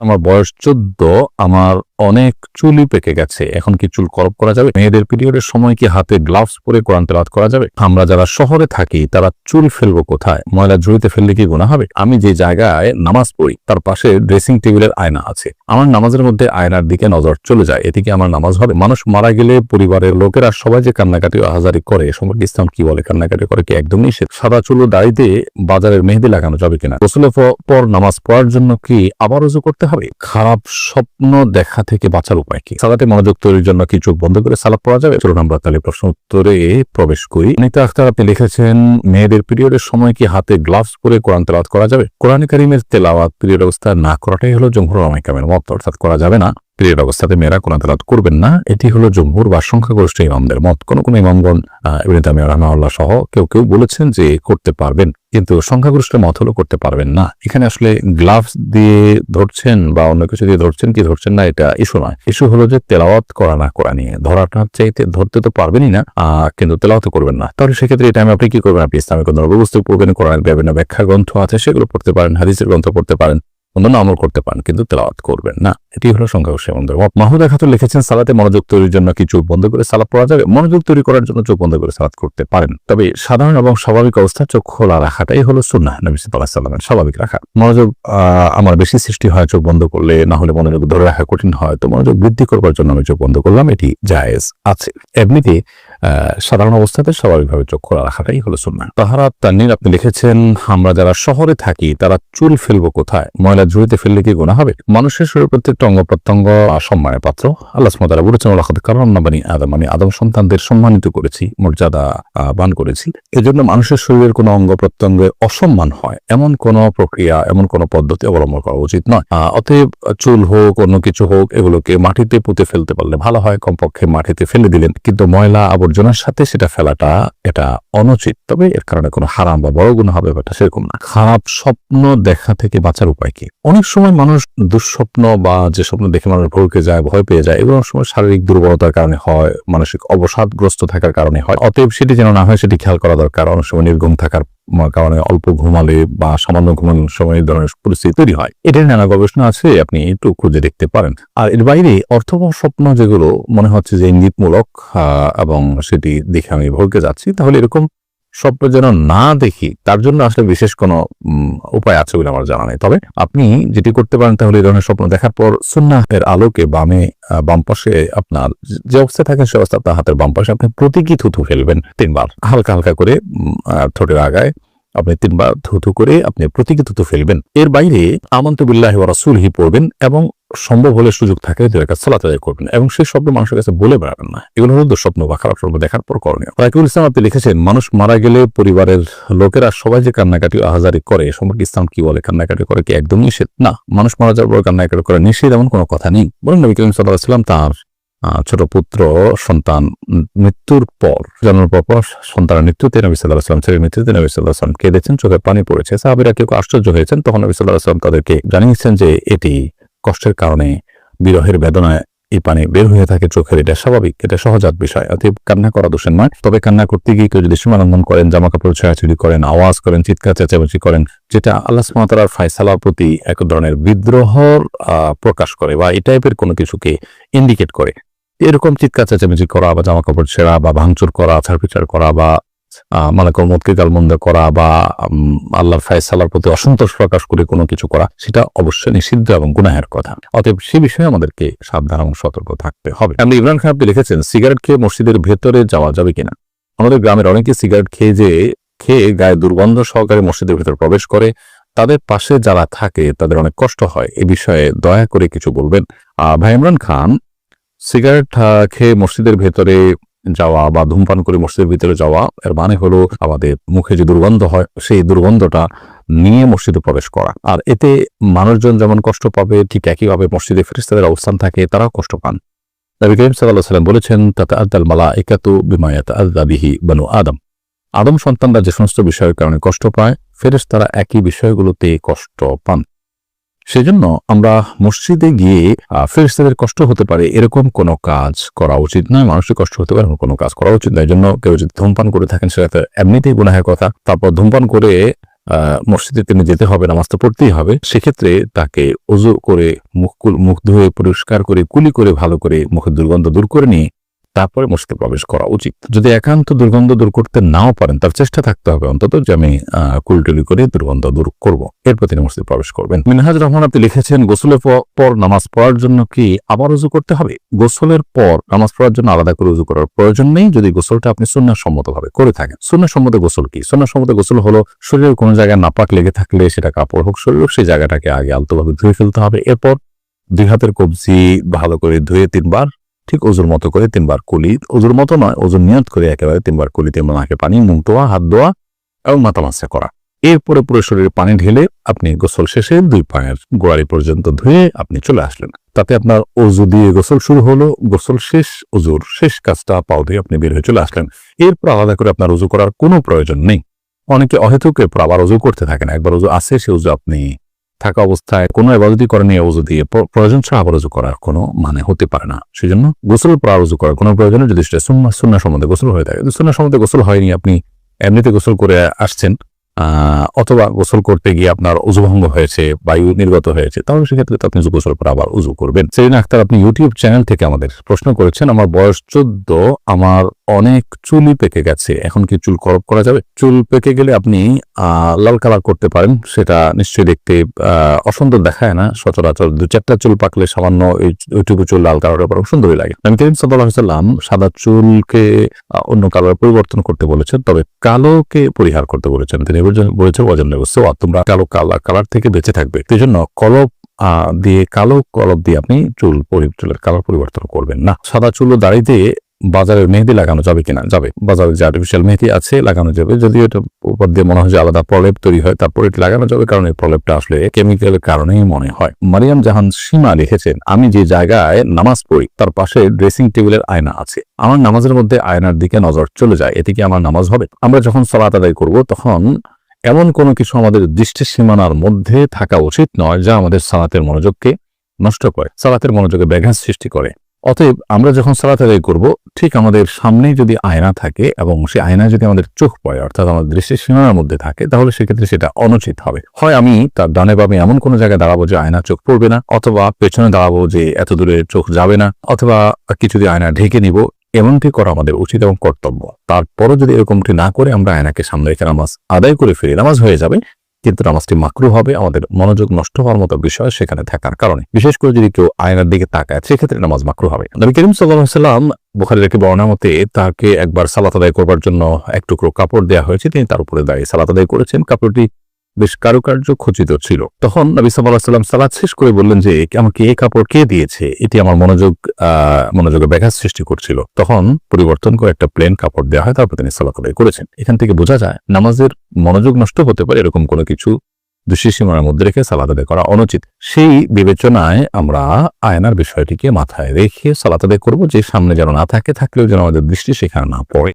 আমার বয়স চোদ্দ আমার অনেক চুলই পেকে গেছে। এখন কি চুল করপ করা যাবে? মেয়েদের পিরিয়ডের সময় কি হাতে গ্লাভস পরে কোরআন তেলাওয়াত করা যাবে? আমরা যারা শহরে থাকি, তারা চুল ফেলব কোথায়? ময়লা ঝুড়িতে ফেললে কি গুণা হবে? আমি যে জায়গায় নামাজ পড়ি, তার পাশে ড্রেসিং টেবিলের আয়না আছে। আমার নামাজের মধ্যে আয়নার দিকে নজর চলে যায়। এতে কি আমার নামাজ হবে? মানুষ মারা গেলে পরিবারের লোকেরা সবাই যে কান্নাকাটি ও আহাজারি করে সম্পর্কে ইসলাম কি বলে? কান্নাকাটি করে কি একদম নিষেধ? সাদা চুল দাড়িতে বাজারের মেহেদি লাগানো যাবে কিনা? পর নামাজ পড়ার জন্য কি আবার উজু করতে হবে? খারাপ স্বপ্ন দেখা বাঁচার উপায় কি? সালাতে মনোযোগ তৈরির জন্য কি চোখ বন্ধ করে সালাদ পড়া যাবে? চলুন আমরা তাহলে প্রশ্ন উত্তরে প্রবেশ করি। অনিতা আখতার, আপনি লিখেছেন, মেয়েদের পিরিয়ডের সময় কি হাতে গ্লাভস পরে কোরআন তেলাওয়াত করা যাবে? কোরআন করিমের তেলাওয়াত, পিরিয়ড অবস্থা না করাটাই হলো জমহুর রমাইকামের মত, অর্থাৎ করা যাবে না। পিরিয়ড অবস্থাতে মেয়েরা কোরআন তেলাওয়াত করবেন না। এটি হলো জম্মুর বা সংখ্যাগরিষ্ঠ ইমামদের মত। কোন কোন ইমামগণ ইবনে তামিয়া রহমাউল্লাহ সহ কেউ কেউ বলেছেন যে করতে পারবেন। কিন্তু সংখ্যাগরিষ্ঠ মত হলো করতে পারবেন না। এখানে আসলে গ্লাভস দিয়ে ধরছেন বা অন্য কিছু দিয়ে ধরছেন কি ধরছেন না এটা ইস্যু নয়। ইস্যু হলো যে তেলাওয়াত করা না করা নিয়ে। ধরাটার চাইতে ধরতে তো পারবেনই না কিন্তু তেলাওয়াত করবেন না। তাহলে সেক্ষেত্রে এটা আমি, আপনি কি করবেন? আপনি ইসলামিক কোনো ব্যবস্থা পড়বেন বিভিন্ন ব্যাখ্যা গ্রন্থ আছে, সেগুলো পড়তে পারেন, হাদিসের গ্রন্থ পড়তে পারেন। অন্যান্য আমল করতে পারেন, কিন্তু তেলাওয়াত করবেন না। এটি হলো ইমামদের মত মাহুদা খাতুন লিখেছেন, সালাতে মনোযোগ তৈরির জন্য কি চোখ বন্ধ করে সালাদ পড়া যাবে? মনোযোগ তৈরি করার জন্য চোখ বন্ধ করে সালাদ করতে পারেন। তবে সাধারণ এবং স্বাভাবিক অবস্থা চোখ খোলা রাখাটাই হলো সুন্নাহ, নবী সাল্লামের স্বাভাবিক রাখা। মনোযোগ আমার বেশি সৃষ্টি হয় চোখ বন্ধ করলে, না হলে মনোযোগ ধরে রাখা কঠিন হয়, তো মনোযোগ বৃদ্ধি করবার জন্য আমি চোখ বন্ধ করলাম, এটি জায়েজ আছে। এমনিতে সাধারণ অবস্থাতে স্বাভাবিকভাবে চোখ খোলা রাখাটাই হলো সুন্নাহ। তাহারা তান্নির আপনি লিখেছেন, আমরা যারা শহরে থাকি, তারা চুল ফেলব কোথায়? ময়লা ঝুড়িতে ফেললে কি গুণা হবে? মানুষের শরীর প্রত্যেকটা অঙ্গ প্রত্যঙ্গ সম্মানের পাত্র। আল্লাহ সুমতারা বলেছেন কারণ বানি আদম। মানে আদম সন্তানদের সম্মানিত করেছি, মর্যাদা বান করেছি। এজন্য মানুষের শরীরের কোনো অঙ্গ প্রত্যঙ্গে অসম্মান হয়। এমন কোন প্রক্রিয়া, এমন কোন পদ্ধতি অবলম্বন করা উচিত নয়। অতএব চুল হোক, অন্য কিছু হোক, এগুলোকে মাটিতে পুঁতে ফেলতে পারলে ভালো হয়। কমপক্ষে মাটিতে ফেলে দিলেন। কিন্তু ময়লা, আবর্জনার সাথে সেটা ফেলাটা, এটা অনুচিত। তবে এর কারণে কোনো হারাম বা বড় গুণ হবে ব্যাপারটা সেরকম না। খারাপ স্বপ্ন দেখা থেকে বাঁচার উপায় কি? অনেক সময় মানুষ দুঃস্বপ্ন বা যে স্বপ্ন দেখে মানুষ ভরকে যায়, ভয় পেয়ে যায়, এগুলো সময় শারীরিক দুর্বলতার কারণে হয়, মানসিক অবসাদগ্রস্ত থাকার কারণে হয়। অতএব সেটি যেন না হয়, সেটি খেয়াল করা দরকার। অনেক সময় নির্গম থাকার কারণে অল্প ঘুমালে বা সামান্য ঘুমানোর সময় এই ধরনের পরিস্থিতি তৈরি হয়। এটার নানা গবেষণা আছে, আপনি একটু খুঁজে দেখতে পারেন। আর এর বাইরে অর্থবহ স্বপ্ন যেগুলো মনে হচ্ছে যে ইঙ্গিতমূলক এবং সেটি দেখে আমি ভরকে যাচ্ছি, তাহলে এরকম স্বপ্ন যেন না দেখি, তার জন্য আসলে বিশেষ কোনো উপায় আছে বলে আমার জানা নেই। তবে আপনি যেটি করতে পারেন তাহলে এই ধরনের স্বপ্ন দেখার পর সুন্নাহের আলোকে বামে বাম পাশে আপনার যে- অবস্থা অবস্থায় থাকেন সে অবস্থা আপনার হাতের বাম পাশে আপনি প্রতীকী থুথু ফেলবেন তিনবার। হালকা হালকা করে ঠোঁটের আগায় আপনি তিনবার থুথু করে আপনি প্রতীকী থুতু ফেলবেন। এর বাইরে আমন্ত বিল্লাহি ওয়া রাসূলিহি পড়বেন এবং সম্ভব হলে সুযোগ থাকলে দুই রাকাত সালাত আদায় করবেন এবং সেই শব্দ মানুষের কাছে বলে বেড়াবেন না। এগুলো হল দুঃস্বপ্ন বা খারাপ স্বপ্ন দেখার পর করণীয়। রাকিবুল ইসলাম আপনি লিখেছেন, মানুষ মারা গেলে পরিবারের লোকেরা সবাই যে কান্নাকাটি আহাজারি করে সম্পর্কে ইসলাম কি বলে, কান্নাকাটি করে কি একদম নিষেধ? না, মানুষ মারা যাওয়ার পর কান্নাকাটি করে নিষেধ এমন কোনো কথা নেই। বলেন নবী করিম সাল্লাহ সাল্লাম তার ছোট পুত্র, সন্তান, মৃত্যুর পর, জন্মের পর পর সন্তানের মৃত্যুতে নবী সাল্লাহ আসলাম ছেলের মৃত্যুতে নবী সাল্লাহ আসলাম কেঁদেছেন, চোখে পানি পড়েছে। সাহাবিরা কেউ আশ্চর্য হয়েছেন, তখন নবী সাল্লাহ আসলাম তাদেরকে জানিয়েছেন যে, এটি কষ্টের কারণে বিরহের বেদনায় এই পানি বের হয়ে থাকে চোখের, এটা স্বাভাবিক, এটা সহজাত বিষয়, অতএব কান্না করা দোষের নয়। তবে কান্না করতে গিয়ে কেউ যদি সীমালঙ্ঘন করেন জামা কাপড় ছেঁড়াছুড়ি করেন, আওয়াজ করেন, চিৎকার চেঁচামেচি করেন, যেটা আল্লাহ সুমাতার ফায়সালার প্রতি এক ধরনের বিদ্রোহর প্রকাশ করে বা এই টাইপের কোনো কিছুকে ইন্ডিকেট করে। এরকম চিৎকার চেঁচামেচি করা বা জামা কাপড় ছেঁড়া বা ভাঙচুর করা ছাড়পিচার করা বা আহ, মালাকুল মতকে গালমন্দ করা বা আল্লাহর ফায়সালার প্রতি অসন্তোষ প্রকাশ করে কোনো কিছু করা সেটা অবশ্যই নিষিদ্ধ এবং গুনাহের কথা। অতএব সে বিষয়ে আমাদেরকে সাবধান এবং সতর্ক থাকতে হবে। আপনি ইমরান খান আপনি লিখেছেন সিগারেট খেয়ে মসজিদের ভেতরে যাওয়া যাবে কিনা? আমাদের গ্রামের অনেকে সিগারেট খেয়ে যে খেয়ে গায়ে দুর্গন্ধ সহকারে মসজিদের ভেতরে প্রবেশ করে তাদের পাশে যারা থাকে তাদের অনেক কষ্ট হয়। এ বিষয়ে দয়া করে কিছু বলবেন। আহ, ভাই ইমরান খান সিগারেট খেয়ে মসজিদের ভেতরে যাওয়া বা ধূমপান করে মসজিদের ভিতরে যাওয়া, এর মানে হলো আমাদের মুখে যে দুর্গন্ধ হয়, সেই দুর্গন্ধটা নিয়ে মসজিদে প্রবেশ করা। আর এতে মানুষজন যেমন কষ্ট পাবে, ঠিক একইভাবে মসজিদে ফেরিস্তাদের অবস্থান থাকে, তারাও কষ্ট পান। নবী করিম সাল্লাহ সাল্লাম বলেছেন তাতে আদাল মালা একাতু বিমায়াত আদা বিহি বানু আদম। আদম সন্তানরা যে সমস্ত বিষয়ের কারণে কষ্ট পায়, ফেরেশতারা একই বিষয়গুলোতে কষ্ট পান। সেজন্য আমরা মসজিদে গিয়ে আহ, ফেরেশতাদের কষ্ট হতে পারে এরকম কোনো কাজ করা উচিত নয়। মানুষের কষ্ট হতে পারে কোনো কাজ করা উচিত নয়। জন্য কেউ যদি ধূমপান করে থাকেন সেটা তো এমনিতেই গুনাহের কথা। তারপর ধূমপান করে মসজিদে তিনি যেতে হবে নামাজ তো পড়তেই হবে। সেক্ষেত্রে তাকে অজু করে মুখ মুখ ধুয়ে পরিষ্কার করে কুলি করে ভালো করে মুখের দুর্গন্ধ দূর করে নিয়ে তারপরে মসজিদে প্রবেশ করা উচিত। যদি একান্ত দুর্গন্ধ দূর করতে নাও পারেন, তার চেষ্টা থাকতে হবে অন্তত যে আমি কুলটুলি করে দুর্গন্ধ দূর করব। এরপর তিনি মসজিদে প্রবেশ করবেন। মিনহাজ রহমান, আপনি লিখেছেন, গোসলের পর নামাজ পড়ার জন্য কি আবার উজু করতে হবে? গোসলের পর নামাজ পড়ার জন্য আলাদা করে উজু করার প্রয়োজন নেই, যদি গোসলটা আপনি সুন্নাহ সম্মতভাবে করে থাকেন। সুন্নাহ সম্মত গোসল কি? সুন্নাহ সম্মত গোসল হলো শরীরের কোনো জায়গায় নাপাক লেগে থাকলে সেটা কাপড় হোক, শরীর হোক, সেই জায়গাটাকে আগে আলতোভাবে ধুয়ে ফেলতে হবে। এরপর দুই হাতের কবজি ভালো করে ধুয়ে তিনবার ঠিক ওজুর মতো করে তিনবার কুলি, ওজুর মতো নয়, ওজুর নিয়ত করে একেবারে তিনবার কুলি তিনবার নাকে পানি, মুখ ধোয়া, হাত ধোয়া এবং মাথা মাসা করা। এরপরে পুরো শরীরে পানি ঢেলে আপনি গোসল শেষে দুই পায়ের গোড়ালি পর্যন্ত ধুয়ে আপনি চলে আসলেন। তাতে আপনার অজু দিয়ে গোসল শুরু হলো, গোসল শেষ অজুর শেষ কাজটা পাও দিয়ে আপনি বের হয়ে চলে আসলেন। এরপর আলাদা করে আপনার উজু করার কোনো প্রয়োজন নেই। অনেকে অহেতুক এরপর আবার উজু করতে থাকেন একবার উজু আসে সে উজু আপনি থাকা অবস্থায় কোনো এবাদতি করেন এই উজু দিয়ে। প্রয়োজন ছাড়া আবার করার কোনো মানে হতে পারে না। সেই জন্য গোসল পর আর করার কোনো প্রয়োজন যদি সেটা সুন্না সুন্না সম্বন্ধে গোসল হয়ে থাকে। সুন্না সম্বন্ধে গোসল হয়নি, আপনি এমনিতে গোসল করে আসছেন অথবা গোসল করতে গিয়ে আপনার উজুভঙ্গ হয়েছে বায়ু নির্গত হয়েছে, তাহলে সেক্ষেত্রে আপনি গোসল পর আবার উজু করবেন। সেদিন আক্তার আপনি ইউটিউব চ্যানেল থেকে আমাদের প্রশ্ন করেছেন, আমার বয়স চোদ্দ, আমার অনেক চুলই পেকে গেছে, এখন কি চুল করপ করা যাবে? চুল পেকে গেলে আপনি লাল কালার করতে পারেন, সেটা নিশ্চয়ই দেখতে অসুন্দর দেখায় না, সচরাচর দু চারটা চুল পাকলে সামান্য ওইটুকু চুল লাল কালারের পর সুন্দরই লাগে। আমি করিম সাল্লাম সাদা চুলকে অন্য কালার পরিবর্তন করতে বলেছেন, তবে কালোকে পরিহার করতে বলেছেন। তিনি বলেছেন- বলেছেন ওজন সো তোমরা কালো কালার কালার থেকে বেঁচে থাকবে। সেই জন্য কলপ দিয়ে কালো কলপ দিয়ে আপনি চুল চুলের কালার পরিবর্তন করবেন না। সাদা চুল ও দাড়ি দিয়ে বাজারে মেহেদি লাগানো যাবে কিনা? যাবে। বাজারে যে আর্টিফিশিয়াল মেহেদি আছে, লাগানো যাবে। যদিও এটা উপর দিয়ে মনে হয় যে আলাদা প্রলেপ তৈরি হয়, তারপর এটি লাগানো যাবে কারণ এই প্রলেপটা আসলে কেমিক্যালের কারণেই মনে হয়। মারিয়াম জাহান সীমা লিখেছেন, আমি যে জায়গায় নামাজ পড়ি, তার পাশে ড্রেসিং টেবিলের আয়না আছে। আমার নামাজের মধ্যে আয়নার দিকে নজর চলে যায়। এতে কি আমার নামাজ হবে? আমরা যখন সালাত আদায় করব, তখন এমন কোনো কিছু আমাদের দৃষ্টি সীমানার মধ্যে থাকা উচিত নয় যা আমাদের সালাতের মনোযোগকে নষ্ট করে, সালাতের মনোযোগে ব্যাঘাত সৃষ্টি করে। অতএব আমরা যখন সালাত আদায় করব ঠিক আমাদের সামনেই যদি আয়না থাকে এবং সেই আয়না যদি আমাদের চোখ পড়ে, অর্থাৎ আমাদের দৃষ্টির সীমানার মধ্যে থাকে, তাহলে সেক্ষেত্রে সেটা অনুচিত হবে। হয় আমি তার ডানে বামে এমন কোনো জায়গায় দাঁড়াবো যে আয়না চোখ পড়বে না, অথবা পেছনে দাঁড়াবো যে এত দূরে চোখ যাবে না, অথবা কিছু দিয়ে আয়না ঢেকে নিব, এমনটি করা আমাদের উচিত এবং কর্তব্য। তারপরও যদি এরকমটি না করে আমরা আয়নাকে সামনে রেখে নামাজ আদায় করে ফিরি, নামাজ হয়ে যাবে, কিন্তু নামাজটি মাকরু হবে, আমাদের মনোযোগ নষ্ট হওয়ার মতো বিষয় সেখানে থাকার কারণে। বিশেষ করে যদি কেউ আয়নার দিকে তাকায়, সেক্ষেত্রে নামাজ মাকরু হবে। নবী করিম সাল্লাহ সাল্লাম বুখারের একটি বর্ণনা মতে তাকে একবার সালাত আদায় করবার জন্য এক টুকরো কাপড় দেওয়া হয়েছে। তিনি তার উপরে দাঁড়িয়ে সালাত আদায় করেছেন। কাপড়টি বেশ কারুকার্য খচিত ছিল। তখন নবী সাল্লাহ সাল্লাম সালাদ শেষ করে বললেন যে, আমাকে এই কাপড় কে দিয়েছে? এটি আমার মনোযোগ মনোযোগে ব্যাঘাত সৃষ্টি করছিল। তখন পরিবর্তন করে একটা প্লেন কাপড় দেওয়া হয়। তারপর তিনি সালাত আদায় করেছেন। এখান থেকে বোঝা যায়, নামাজের মনোযোগ নষ্ট হতে পারে এরকম কোনো কিছু দৃষ্টি সীমার মধ্যে রেখে সালাত আদায় করা অনুচিত। সেই বিবেচনায় আমরা আয়নার বিষয়টিকে মাথায় রেখে সালাত আদায় করব যে সামনে যেন না থাকে, থাকলেও যেন আমাদের দৃষ্টি সেখানে না পড়ে।